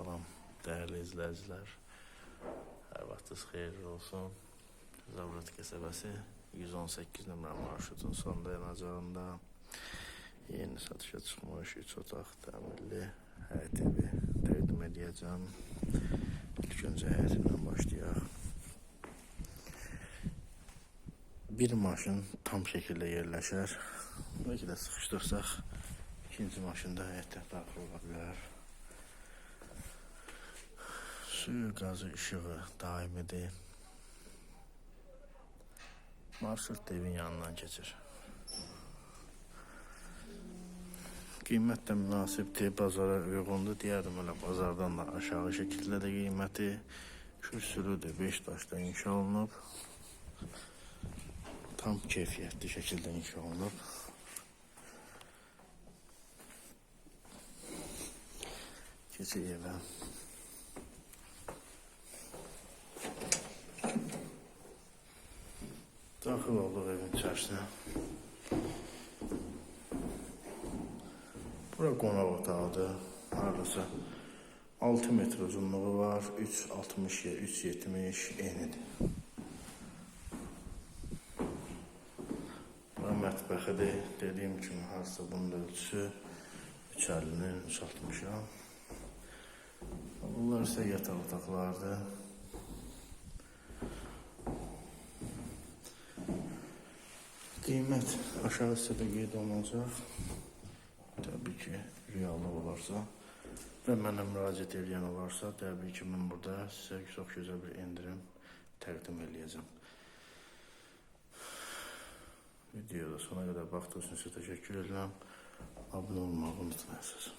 Salam değerli izleyiciler. Hər vaxtınız xeyirli olsun. Zavrat qəsəbəsi 118 nömrə marşrutun son dayanacağında yeni satışa çıxmış 3 otaq təmirli həyət evi təqdim edəcəm. İlk öncə həyətindən başlayaq. Bir maşın tam şəkildə yerləşər. Bəlkə də sıxışdırsaq ikinci maşın da həyətə daxil ola bilər. Suyu, qazı, işığı daimidir. Marşrut da evin yanından keçir. Qiymət də münasibdir, bazara uyğundur. Deyərdim elə bazardan da aşağı şəkildə də qiyməti kürsülüdür. 5 daşla inşa olunub. Tam keyfiyyətli şəkildə inşa olunub. Keçək evə. Daxil olduq evin içərisinə. Bura qonaq otağıdır. Hardasa 6 metr uzunluğu var. 3.60 ya 3.70 eynidir. Bura mətbəxidir. Dediyim kimi harsa bunun ölçüsü 3.50-nin 3.60-a. Bunlar isə yataq otaqlardır. Qiymət aşağı hissədə qeyd olunacaq. Təbii ki, reallı olarsa və mənə müraciət edən olarsa, təbii ki, mən burada sizə çox gözəl bir endirim təqdim eləyəcəm. Videoda sona qədər baxdığınız üçün təşəkkür edirəm. Abunə olmağı unutmayasınız.